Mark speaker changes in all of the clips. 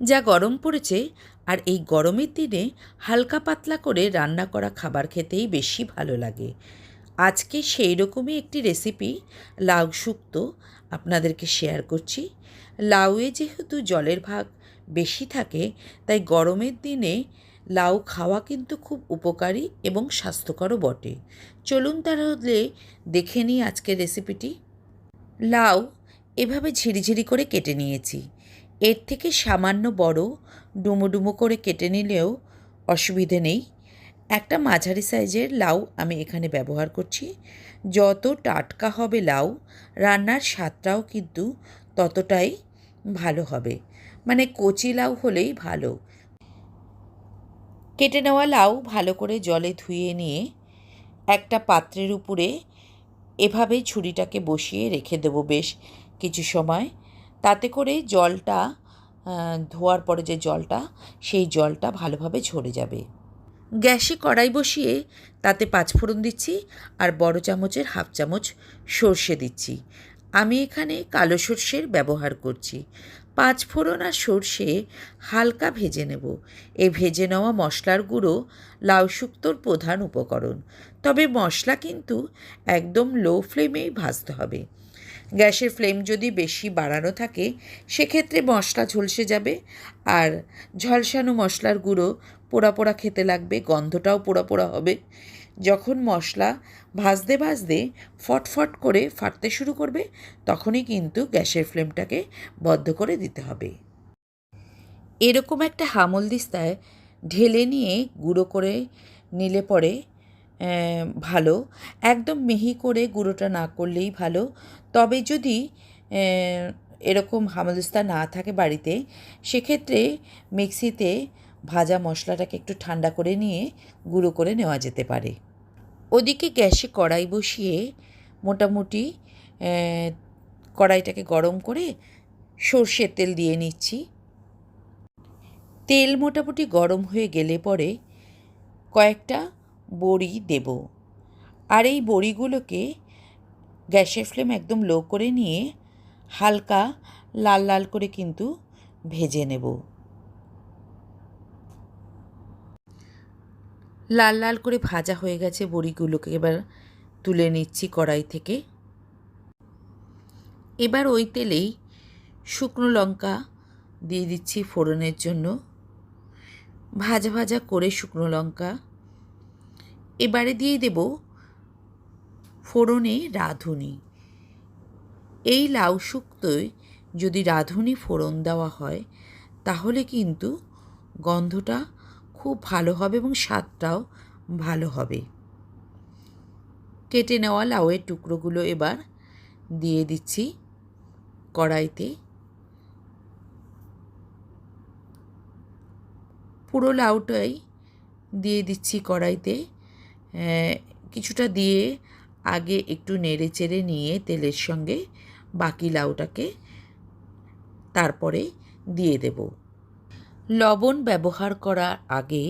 Speaker 1: যা গরম পড়েছে আর এই গরমের দিনে হালকা পাতলা করে রান্না করা খাবার খেতেই বেশি ভালো লাগে। আজকে সেই রকমই একটি রেসিপি লাউ শুক্তো, আপনাদেরকে শেয়ার করছি। লাউয়ে যেহেতু জলের ভাগ বেশি থাকে, তাই গরমের দিনে লাউ খাওয়া কিন্তু খুব উপকারী এবং স্বাস্থ্যকরও বটে। চলুন তাহলে দেখে নিই আজকের রেসিপিটি লাউ এভাবে ঝিরিঝিরি করে কেটে নিয়েছি। এর থেকে সামান্য বড় ডুমো করে কেটে নিলেও অসুবিধে নেই। একটা মাঝারি সাইজের লাউ আমি এখানে ব্যবহার করছি। যত টাটকা হবে লাউ, রান্নার স্বাদটাও কিন্তু ততটাই ভালো হবে। মানে কচি লাউ হলেই ভালো। কেটে নেওয়া লাউ ভালো করে জলে ধুয়ে নিয়ে একটা পাত্রের উপরে এভাবে ছুরিটাকে বসিয়ে রেখে দেবো বেশ কিছু সময়। তাতে করে জলটা ধোয়ার পরে যে জলটা, সেই জলটা ভালোভাবে ঝরে যাবে। গ্যাসে কড়াই বসিয়ে তাতে পাঁচফোড়ন দিচ্ছি আর বড় চামচের হাফ চামচ সর্ষে দিচ্ছি। আমি এখানে কালো সর্ষের ব্যবহার করছি। পাঁচ ফোড়ন আর সর্ষে হালকা ভেজে নেব। এই ভেজে নেওয়া মশলার গুঁড়ো লাউ শুক্তোর প্রধান উপকরণ। তবে মশলা কিন্তু একদম লো ফ্লেমেই ভাজতে হবে। গ্যাসের ফ্লেম যদি বেশি বাড়ানো থাকে, সেক্ষেত্রে মশলা ঝলসে যাবে। আর ঝলসানো মশলার গুঁড়ো পোড়া পোড়া খেতে লাগবে, গন্ধটাও পোড়া পোড়া হবে। যখন মশলা ভাজতে ভাজতে ফটফট করে ফাটতে শুরু করবে, তখনই কিন্তু গ্যাসের ফ্লেমটাকে বদ্ধ করে দিতে হবে। এরকম একটা হামল দিস্তায় ঢেলে নিয়ে গুঁড়ো করে নিলে পরে ভালো। একদম মিহি করে গুঁড়োটা না করলেই ভালো। তবে যদি এরকম হামলদিস্তা না থাকে বাড়িতে, সেক্ষেত্রে মিক্সিতে ভাজা মশলাটাকে একটু ঠান্ডা করে নিয়ে গুঁড়ো করে নেওয়া যেতে পারে। ওদিকে গ্যাসে কড়াই বসিয়ে মোটামুটি কড়াইটাকে গরম করে সর্ষের তেল দিয়ে নিচ্ছি। তেল মোটামুটি গরম হয়ে গেলে পরে কয়েকটা বড়ি দেব। আর এই বড়িগুলোকে গ্যাসের ফ্লেম একদম লো করে নিয়ে হালকা লাল লাল করে কিন্তু ভেজে নেব। লাল লাল করে ভাজা হয়ে গেছে বড়িগুলোকে। এবার তুলে নিচ্ছি কড়াই থেকে। এবার ওই তেলেই শুকনো লঙ্কা দিয়ে দিচ্ছি ফোড়নের জন্য। ভাজা ভাজা করে শুকনো লঙ্কা এবারে দিয়ে দেব ফোড়নে রাঁধুনি। এই লাউ শুক্তোয় যদি রাঁধুনি ফোড়ন দেওয়া হয়, তাহলে কিন্তু গন্ধটা খুব ভালো হবে এবং স্বাদটাও ভালো হবে। কেটে নেওয়া লাউয়ের টুকরোগুলো এবার দিয়ে দিচ্ছি কড়াইতে। পুরো লাউটাই দিয়ে দিচ্ছি কড়াইতে। কিছুটা দিয়ে আগে একটু নেড়ে চেড়ে নিয়ে তেলের সঙ্গে বাকি লাউটাকে তারপরে দিয়ে দেব। লবণ ব্যবহার করার আগে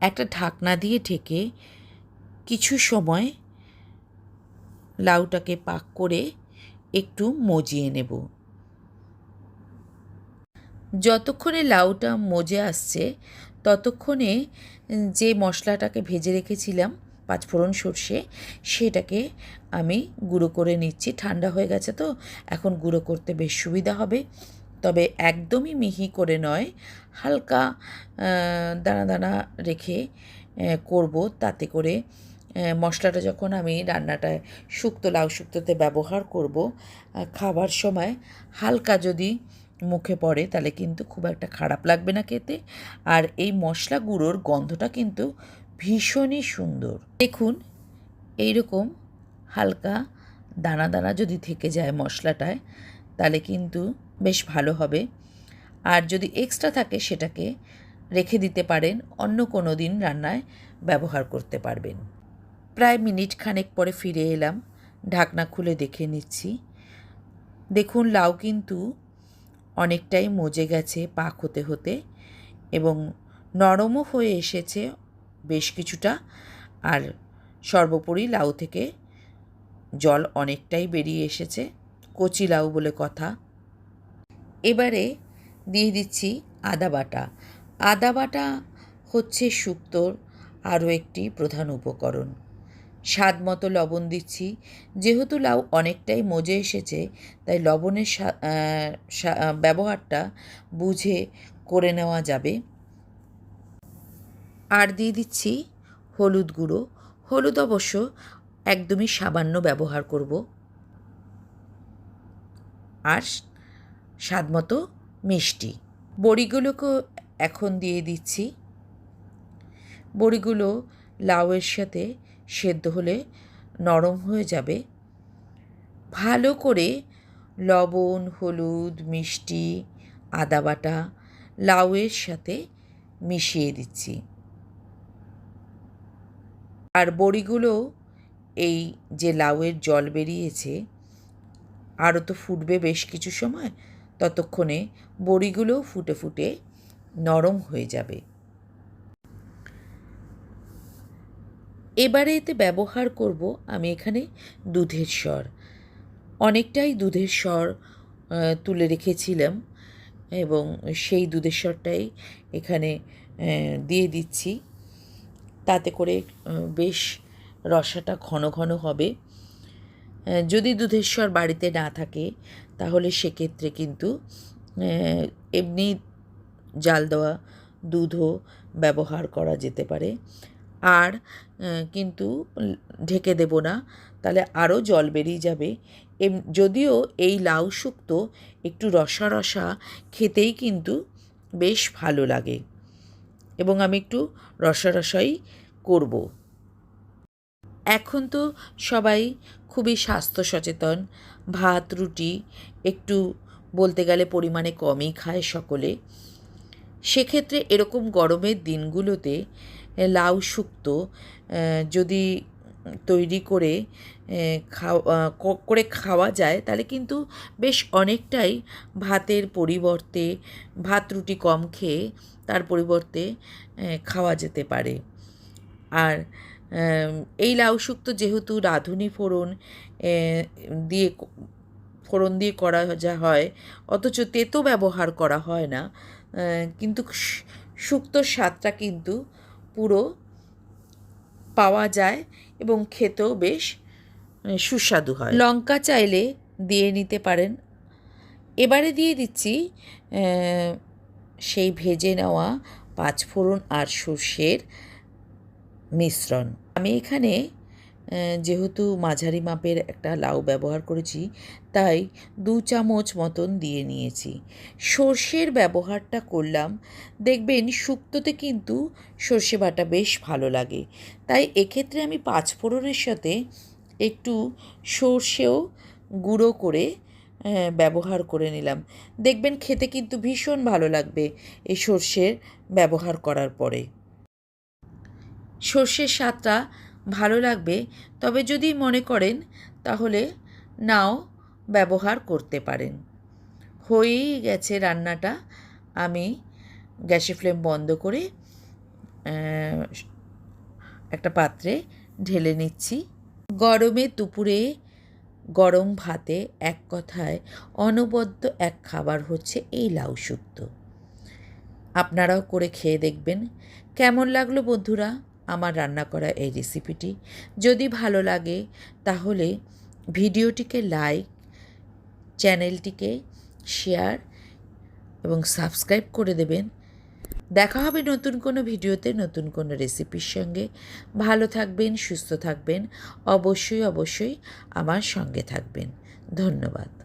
Speaker 1: একটা ঢাকনা দিয়ে ঢেকে কিছু সময় লাউটাকে পাক করে একটু মজিয়ে নেব। যতক্ষণে লাউটা মজে আসছে ততক্ষণে যে মশলাটাকে ভেজে রেখেছিলাম, পাঁচফোড়ন সর্ষে, সেটাকে আমি গুঁড়ো করে নিচ্ছি। ঠান্ডা হয়ে গেছে তো, এখন গুঁড়ো করতে বেশ সুবিধা হবে। তবে একদমই মিহি করে নয়, হালকা দানা দানা রেখে করব। তাতে করে মশলাটা যখন আমি রান্নাটায় শুক্তো, লাউ শুক্তোতে ব্যবহার করব খাবার সময় হালকা যদি মুখে পড়ে, তাহলে কিন্তু খুব একটা খারাপ লাগবে না খেতে। আর এই মশলা গুঁড়োর গন্ধটা কিন্তু ভীষণই সুন্দর। দেখুন, এইরকম হালকা দানা দানা যদি থেকে যায় মশলাটায়, তাহলে কিন্তু বেশ ভালো হবে। আর যদি এক্সট্রা থাকে, সেটাকে রেখে দিতে পারেন, অন্য কোনো দিন রান্নায় ব্যবহার করতে পারবেন। প্রায় মিনিট খানেক পরে ফিরে এলাম, ঢাকনা খুলে দেখে নিচ্ছি। দেখুন, লাউ কিন্তু অনেকটাই মজে গেছে পাক হতে হতে এবং নরমও হয়ে এসেছে বেশ কিছুটা আর সর্বোপরি লাউ থেকে জল অনেকটাই বেরিয়ে এসেছে, কচি লাউ বলে কথা। এবারে দিয়ে দিচ্ছি আদা বাটা। আদা বাটা হচ্ছে শুক্তোর আরও একটি প্রধান উপকরণ। স্বাদ মতো লবণ দিচ্ছি। যেহেতু লাউ অনেকটাই মজে এসেছে, তাই লবণের ব্যবহারটা বুঝে করে নেওয়া যাবে। আর দিয়ে দিচ্ছি হলুদ গুঁড়ো। হলুদ অবশ্য একদমই সামান্য ব্যবহার করব। আর স্বাদ মতো মিষ্টি। বড়িগুলোকেও এখন দিয়ে দিচ্ছি। বড়িগুলো লাউয়ের সাথে সেদ্ধ হলে নরম হয়ে যাবে। ভালো করে লবণ, হলুদ, মিষ্টি, আদা বাটা, লাউয়ের সাথে মিশিয়ে দিচ্ছি। আর বড়িগুলো এই যে লাউয়ের জল বেরিয়েছে, আরও তো ফুটবে বেশ কিছু সময়, ততক্ষণে বড়িগুলোও ফুটে ফুটে নরম হয়ে যাবে। এবারে এতে ব্যবহার করব আমি এখানে দুধের স্বর। অনেকটাই দুধের স্বর তুলে রেখেছিলাম এবং সেই দুধের স্বরটাই এখানে দিয়ে দিচ্ছি। তাতে করে বেশ রসাটা ঘন ঘন হবে। যদি দুধের স্বর বাড়িতে না থাকে তাহলে সেক্ষেত্রে কিন্তু এমনি জাল দেওয়া দুধও ব্যবহার করা যেতে পারে। আর কিন্তু ঢেকে দেব না। তাহলে আরও জল বেরিয়ে যাবে। এম, যদিও এই লাউ শুক্তো একটু রসা রসা খেতেই কিন্তু বেশ ভালো লাগে। এবং আমি একটু রসা রসাই করব। এখন তো সবাই খুবই স্বাস্থ্য সচেতন। ভাত, রুটি একটু বলতে গেলে পরিমাণে কমই খায় সকলে। সেক্ষেত্রে এরকম গরমের দিনগুলোতে লাউ শুক্তো যদি তৈরি করে খাওয়া করে খাওয়া যায়, তাহলে কিন্তু বেশ অনেকটাই ভাতের পরিবর্তে, ভাত রুটি কম খেয়ে তার পরিবর্তে খাওয়া যেতে পারে। আর এই লাউ শুক্তো যেহেতু রাঁধুনি ফোড়ন দিয়ে ফোড়ন দিয়ে করা যা হয়, অথচ তেতো ব্যবহার করা হয় না কিন্তু শুক্তোর স্বাদটা কিন্তু পুরো পাওয়া যায় এবং খেতেও বেশ সুস্বাদু হয়। লঙ্কা চাইলে দিয়ে নিতে পারেন। এবারে দিয়ে দিচ্ছি সেই ভেজে নেওয়া পাঁচফোড়ন আর সর্ষের মিশ্রণ। আমি এখানে যেহেতু মাঝারি মাপের একটা লাউ ব্যবহার করেছি, তাই দু চামচ মতন দিয়ে নিয়েছি। সর্ষের ব্যবহারটা করলাম, দেখবেন শুক্তোতে কিন্তু সর্ষে বাটা বেশ ভালো লাগে। তাই এক্ষেত্রে আমি পাঁচফোড়নের সাথে একটু সর্ষেও গুঁড়ো করে ব্যবহার করে নিলাম। দেখবেন খেতে কিন্তু ভীষণ ভালো লাগবে এই সর্ষের ব্যবহার করার পরে। সর্ষের স্বাদটা ভালো লাগবে, তবে যদি মনে করেন, তাহলে নাও ব্যবহার করতে পারেন। হয়েই গেছে রান্নাটা। আমি গ্যাসের ফ্লেম বন্ধ করে একটা পাত্রে ঢেলে নিচ্ছি। গরমে দুপুরে গরম ভাতে এক কথায় অনবদ্য এক খাবার হচ্ছে এই লাউ শুক্তো আপনারাও করে খেয়ে দেখবেন। কেমন লাগল বন্ধুরা? আমার রান্না করা এই রেসিপিটি যদি ভালো লাগে, তাহলে ভিডিওটিকে লাইক চ্যানেলটিকে শেয়ার এবং সাবস্ক্রাইব করে দেবেন। দেখা হবে নতুন কোনো ভিডিওতে, নতুন কোনো রেসিপির সঙ্গে। ভালো থাকবেন, সুস্থ থাকবেন। অবশ্যই অবশ্যই আমার সঙ্গে থাকবেন। ধন্যবাদ।